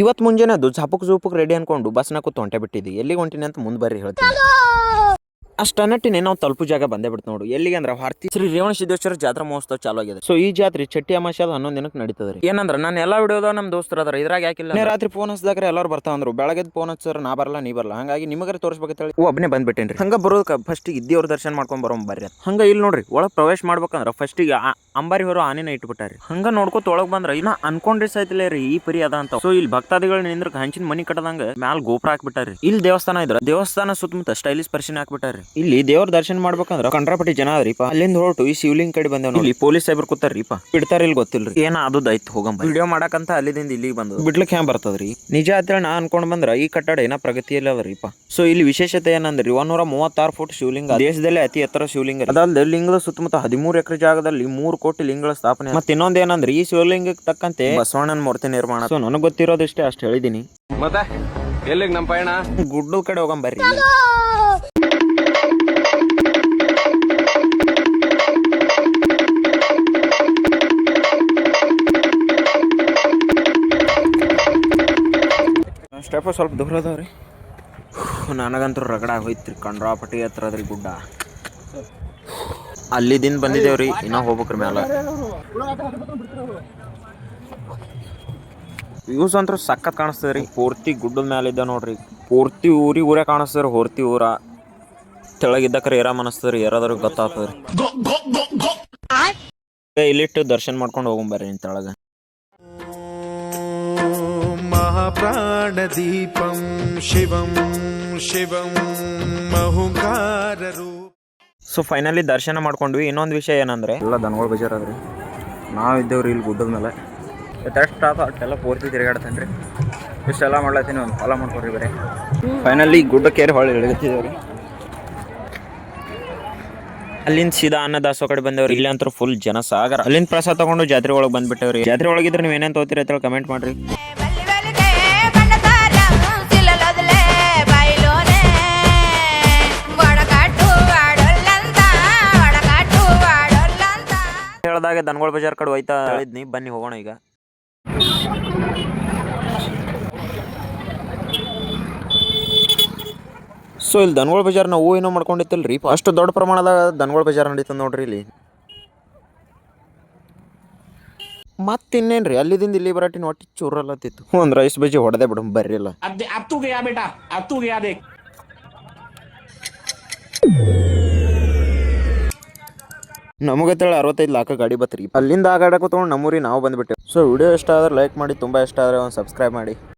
ಇವತ್ತು ಮುಂಜಾನೆ ಅದು ಝಾಪಕ್ ರೆಡಿ ಅನ್ಕೊಂಡು ಬಸ್ನ ಕೂತ್ ಹೊಂಟೆ ಬಿಟ್ಟಿದ್ದೆ. ಎಲ್ಲಿಗೆ ಹೊಂಟಿನಿ ಅಂತ ಮುಂದೆ ಬರ್ರಿ ಹೇಳ್ತೀನಿ. ಅಷ್ಟನ್ನಟ್ಟಿನೇ ನಾವು ತಲುಪು ಜಾಗ ಬಂದೇ ಬಿಡ್ತು ನೋಡು. ಎಲ್ಲಿಗೆ ಅಂದ್ರೆ ಭಾರತಿ ಶ್ರೀ ರೇವಣ ಸಿದ್ದೇಶ್ವರ ಜಾತ್ರಾ ಮಹೋತ್ಸವ ಚಾಲು ಆಗಿದೆ. ಸೊ ಈ ಜಾತ್ರೆ ಚಟ್ಟಿ ಅಮಾಶಾದ ಹನ್ನೊಂದು ದಿನಕ್ಕೆ ನಡೀತದೆ ರೀ. ಏನಂದ್ರೆ ನಾನು ಎಲ್ಲ ವಿಡಿಯೋದ ನಮ್ಮ ದೋಸ್ತರ ಅದ್ರ ಇದ್ರಾಗ ಯಾಕಿಲ್ಲ ರಾತ್ರಿ ಫೋನ್ ಹಚ್ಚಿದಾಗ ಎಲ್ಲರೂ ಬರ್ತಾ ಅಂದ್ರು. ಬೆಳಗ್ಗೆ ಫೋನ್ ಹಚ್ಚಾರ ನಾ ಬರಲ್ಲ ನೀ ಬರಲ್ಲ. ಹಂಗಾಗಿ ನಿಮಗೆ ತೋರಿಸ್ಬೇಕಂತ ಹೇಳಿ ಒಬ್ಬನೇ ಬಂದ್ಬಿಟ್ಟೇನ್ರಿ ಹಂಗ ಬರೋದಕ್ಕೆ ಫಸ್ಟ್ ಇದ್ದೇವ್ರ ದರ್ಶನ ಮಾಡ್ಕೊಂಡ್ ಬರೋ ಬರ್ರಿ. ಹಂಗ ಇಲ್ಲಿ ನೋಡ್ರಿ ಒಳಗ್ ಪ್ರವೇಶ ಮಾಡ್ಬೇಕಂದ್ರ ಫಸ್ಟಿಗೆ ಅಂಬಾರಿ ಹೊರ ಆನೆನ ಇಟ್ಬಿಟ್ಟಾರಿ. ಹಂಗ ನೋಡ್ಕೊತ ಒಳಗ್ ಬಂದ್ರ ಇನ್ನ ಅನ್ಕೊಂಡ್ರಿ ಸೈತಿಲ್ಲ ರೀ ಈ ಪರಿ ಅದ ಅಂತ. ಸೊ ಇಲ್ಲಿ ಭಕ್ತಾದಿಗಳು ನಿಂದ್ರ ಹಂಚಿನ ಮನಿ ಕಟ್ಟದಂಗ ಮ್ಯಾಲ ಗೋಪುರ ಹಾಕ್ಬಿಟ್ಟಾರಿ. ಇಲ್ಲಿ ದೇವಸ್ಥಾನ ಇದ್ರ ದೇವಸ್ಥಾನ ಸುತ್ತಮುತ್ತ ಸ್ಟೈಲಿಶ್ ಪರ್ಶನ್ ಹಾಕ್ಬಿಟ್ಟಾರಿ. ಇಲ್ಲಿ ದೇವ್ರ ದರ್ಶನ ಮಾಡ್ಬೇಕಂದ್ರ ಕಂಡ್ರಾಪಟ್ಟಿ ಜನ ಅದ್ರಿಪ. ಅಲ್ಲಿಂದ ಹೊರಟು ಈ ಶಿವಲಿಂಗ್ ಕಡೆ ಬಂದೇವ್ ಇಲ್ಲಿ ಪೊಲೀಸ್ ಸಾಹೇಬ್ರು ಕೂತಾರ್ರಿಪ. ಬಿಡ್ತಾರ ಇಲ್ಲಿ ಗೊತ್ತಿಲ್ರಿ. ಏನ ಅದು ದೈತ್ ಹೋಗಂಬ ವಿಡಿಯೋ ಮಾಡಕಂತ ಅಲ್ಲಿಂದ ಇಲ್ಲಿಗೆ ಬಂದ್ ಬಿಡ್ಲಿಕ್ಕೆ ಹ್ಯಾಂಗ ಬರ್ತದ್ರಿ? ನಿಜ ಅಂತೇಳಿ ನಾ ಅನ್ಕೊಂಡ್ ಬಂದ್ರ ಈ ಕಟ್ಟಡ ಏನ ಪ್ರಗತಿಯಲ್ಲಿ ಅದರಿಪ್ಪ ಸೊ ಇಲ್ಲಿ ವಿಶೇಷತೆ ಏನಂದ್ರಿ? ಒಂದೂರ ಮೂವತ್ತಾರು ಫುಟ್ ಶಿವಲಿಂಗ. ದೇಶದಲ್ಲೇ ಅತಿ ಎತ್ತರ ಶಿವಲಿಂಗ ಅದಲ್ಲದೆ ಲಿಂಗದ ಸುತ್ತಮುತ್ತ ಹದಿಮೂರು ಎಕರೆ ಜಾಗದಲ್ಲಿ ಮೂರು ಕೋಟಿ ಲಿಂಗಗಳ ಸ್ಥಾಪನೆ ಮತ್ತೆ ಇನ್ನೊಂದ್ ಏನಂದ್ರೆ? ಈ ಶಿವಲಿಂಗಕ್ಕೆ ತಕ್ಕಂತೆ ಬಸವಣ್ಣನ ಮೂರ್ತಿ ನಿರ್ಮಾಣ. ಸೊ ನನಗೆ ಗೊತ್ತಿರೋದಿಷ್ಟೇ ಅಷ್ಟು ಹೇಳಿದೀನಿ. ಮತ್ತೆ? ಎಲ್ಲಿಗೆ ನಮ್ಮ ಪಯಣ? ಗುಡ್ಡದ ಕಡೆ ಹೋಗಂಬರ್ರಿ ಸ್ಟೆಪ ಸ್ವಲ್ಪ ದೂರ ಅದಾವ್ರಿ. ನನಗಂತೂ ರಗಡ ಹೋಯ್ತ್ರಿ ಕಂಡ್ರಾಪಟ್ಟಿ ಹತ್ರ ಅದ್ರಿ ಗುಡ್ಡ. ಅಲ್ಲಿದಿಂದ ಬಂದಿದ್ದೇವ್ರಿ, ಇನ್ನೂ ಹೋಗ್ಬೇಕ್ರಿ ಮ್ಯಾಲ. ವ್ಯೂಸ್ ಅಂತೂ ಸಖತ್ ಕಾಣಿಸ್ತದೆ ರೀ ಪೂರ್ತಿ ಗುಡ್ಡದ ಮೇಲೆ ಇದ್ದ ನೋಡ್ರಿ. ಪೂರ್ತಿ ಊರಿ ಊರೇ ಕಾಣಿಸ್ತದೆ ಹೊರ್ತಿ ಊರ. ತೆಳಗಿದ್ದಕ್ರೆ ಏರಾಮ್ ಅನಿಸ್ತದೆ ರೀ ಯಾರಾದ್ರೂ ಗೊತ್ತಾಗ್ತದ್ರಿ ಇಲ್ಲಿಟ್ಟು ದರ್ಶನ ಮಾಡ್ಕೊಂಡು ಹೋಗ್ಬರ್ರಿ ತೆಳಗ. ಮಹಾಪ್ರಾಣದೀಪಂ ಶಿವಂ ಶಿವಂ ಮಹುಕಾರರು ಸೊ ಫೈನಲಿ ದರ್ಶನ ಮಾಡ್ಕೊಂಡ್ವಿ. ಇನ್ನೊಂದು ವಿಷಯ ಏನಂದ್ರೆ ಎಲ್ಲ ದನಗಳು ಬೇಜಾರಾದ್ರಿ. ನಾವು ಇದ್ದೇವ್ರಿ ಇಲ್ಲಿ ಗುಡ್ಡದ ಮೇಲೆ. ಎತ್ತಷ್ಟು ಅಷ್ಟೆಲ್ಲ ಪೂರ್ತಿ ತಿರುಗಾಡ್ತಾನೆ ರೀ ಇಷ್ಟೆಲ್ಲ ಮಾಡ್ಲತ್ತೀನಿ ಒಂದು ಫಾಲೋ ಮಾಡ್ಕೊಡ್ರಿ ಬೇರೆ. ಫೈನಲಿ ಗುಡ್ಡ ಗುಡ್ಡಕ್ಕೇರಿ ಹೊಳೆ ಇಳಿಗತ್ತಿದ್ದೇವ್ರಿ ಅಲ್ಲಿಂದ ಸೀದಾ ಅನ್ನದಾಸೋ ಕಡೆ ಬಂದವ್ರಿ. ಇಲ್ಲಿ ಅಂತೂ ಫುಲ್ ಜನ ಸಾಗರ. ಅಲ್ಲಿಂದ ಪ್ರಸಾದ ತಗೊಂಡು ಜಾತ್ರೆ ಒಳಗೆ ಬಂದ್ಬಿಟ್ಟವ್ರಿ. ಜಾತ್ರೆ ಒಳಗಿದ್ರೆ ನೀವು ಏನೇನು ತೋತಿರ ಕಮೆಂಟ್ ಮಾಡ್ರಿ. ಹೇಳ್ದಾಗೆ ದನಗೋಳ ಬಜಾರ್ ಕಡೆ ಹೋಯ್ತಾ ಹೇಳಿದ್ನಿ. ಬನ್ನಿ ಹೋಗೋಣ ಈಗ. ಸೊ ಇಲ್ಲಿ ದನಗೋಳ ಬಜಾರ್ ನಾವು ಏನೋ ಮಾಡ್ಕೊಂಡಿತ್ತಲ್ಲ ರೀ ಅಷ್ಟು ದೊಡ್ಡ ಪ್ರಮಾಣದಾಗ ದನಗೋಳ ಬಜಾರ್ ನಡೀತದೆ ನೋಡ್ರಿ ಇಲ್ಲಿ. ಮತ್ತೆ ಇನ್ನೇನು ಅಲ್ಲಿದಿಂದ ಇಲ್ಲಿ ಬರಾಟಿನ ಒಟ್ಟು ಚೂರಲ್ಲತ್ತಿತ್ತು ಒಂದು ರೈಸ್ ಬಜ್ಜಿ ಹೊಡೆದೆ ಬಿಡು ಬರ್ರಿಲ್ಲ. ಅತ್ತು ಗಯಾ ಬೇಟಾ ಅತ್ತು ಗಯಾ ನಮಗತ್ತೇಳಿ ಅರವತ್ತೈದು ಲಾಖ ಗಾಡಿ ಬತ್ರಿ. ಅಲ್ಲಿಂದ ಆ ಗಾಡಿ ತೊಗೊಂಡು ನಮ್ಮೂರಿ ನಾವು ಬಂದ್ಬಿಟ್ಟೆ ಸೊ ವಿಡಿಯೋ ಇಷ್ಟ ಆದ್ರೆ ಲೈಕ್ ಮಾಡಿ, ತುಂಬ ಇಷ್ಟ ಆದರೆ ಒಂದು ಸಬ್ಸ್ಕ್ರೈಬ್ ಮಾಡಿ.